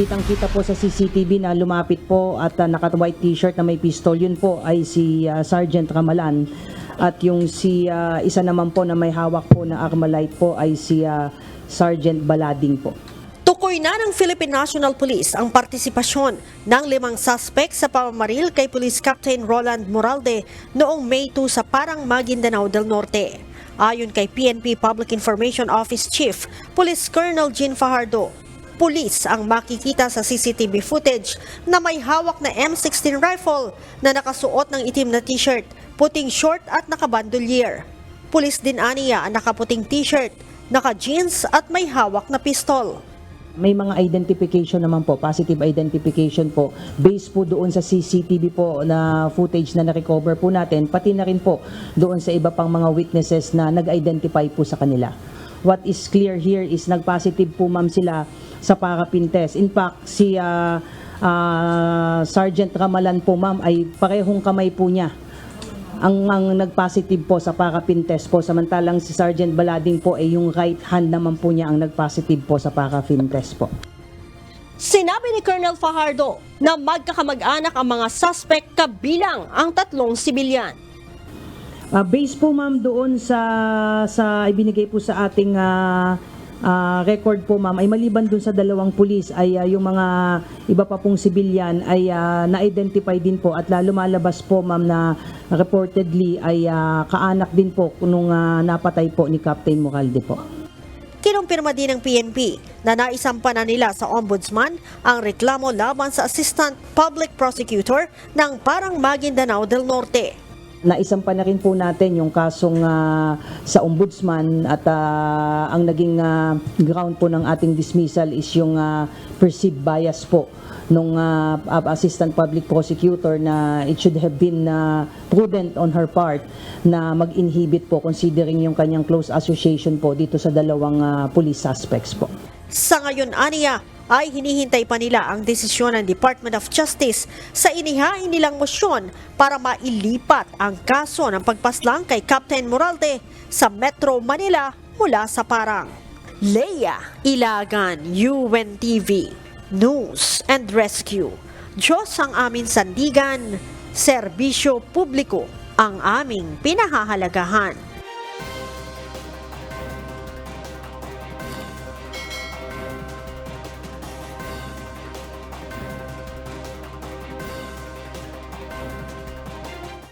kitang-kita po sa CCTV na lumapit po at uh, naka-white t-shirt na may pistol. Yun po ay si uh, Sergeant Ramalan. At yung si uh, isa naman po na may hawak po na Armalite po ay si uh, Sergeant Balading po. Tukoy na ng Philippine National Police ang partisipasyon ng limang suspect sa pamamaril kay Police Captain Roland Moralde noong May 2 sa Parang Maguindanao del Norte. Ayon kay PNP Public Information Office Chief, Police Colonel Jean Fajardo, pulis ang makikita sa CCTV footage na may hawak na M16 rifle na nakasuot ng itim na t-shirt, puting short at nakabandolier. Pulis din aniya ang nakaputing t-shirt, naka-jeans at may hawak na pistol. May mga identification naman po, positive identification po, based po doon sa CCTV po na footage na na-recover po natin, pati na rin po doon sa iba pang mga witnesses na nag-identify po sa kanila. What is clear here is nag-positive po ma'am sila sa parapin test. In fact, si ah, ah, Sergeant Ramalan po ma'am ay parehong kamay po niya ang, ang nag-positive po sa parapin test po samantalang si Sergeant Balading po ay yung right hand naman po niya ang nag-positive po sa parapin test po. Sinabi ni Colonel Fajardo na magkakamag-anak ang mga suspect kabilang ang tatlong sibilyan. Ah, based po ma'am doon sa sa ibinigay po sa ating ah, ah, record po ma'am ay maliban doon sa dalawang pulis ay ah, yung mga iba pa pong civilian ay ah, na-identify din po at lalo malabas po ma'am na reportedly ay ah, kaanak din po nung ah, napatay po ni Captain Moralde po. Kinumpirma din ng PNP na naisampa na nila sa Ombudsman ang reklamo laban sa Assistant Public Prosecutor ng Parang Maguindanao del Norte. Naisampa na rin po natin yung kasong ah, sa ombudsman at ah, ang naging ah, ground po ng ating dismissal is yung ah, perceived bias po nung ah, assistant public prosecutor na it should have been ah, prudent on her part na mag-inhibit po considering yung kanyang close association po dito sa dalawang ah, police suspects po. Sa ngayon, Aniya, ay hinihintay pa nila ang desisyon ng Department of Justice sa inihain nilang motion para mailipat ang kaso ng pagpaslang kay Captain Moralde sa Metro Manila mula sa Parang. Leia Ilagan, UNTV, News and Rescue. Diyos ang aming sandigan, serbisyo publiko ang aming pinahahalagahan.